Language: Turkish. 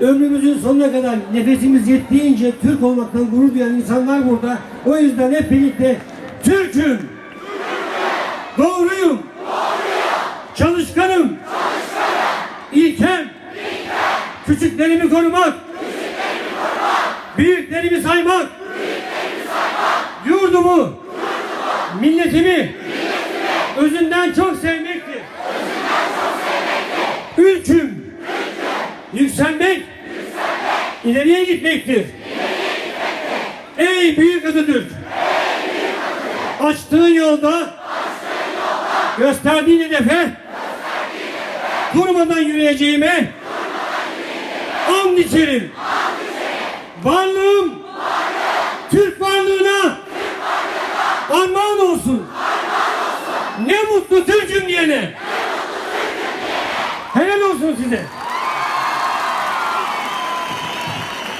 ömrümüzün sonuna kadar nefesimiz yettiğince Türk olmaktan gurur duyan insanlar burada. O yüzden hep birlikte Türk'üm. Doğruyum. Çalışkanım. İlkem. Küçüklerimi korumak. Büyüklerimi saymak. Yurdumu. Milletimi. Özünden çok sevmektir. Ülküm. Yükselmek. ileriye gitmektir. Ey büyük Atatürk. Açtığın yolda gösterdiğin hedefe durmadan yürüyeceğime and içerim. Varlığım Türk varlığına armağan olsun. Ne mutlu Türk'üm diyene. Helal olsun size.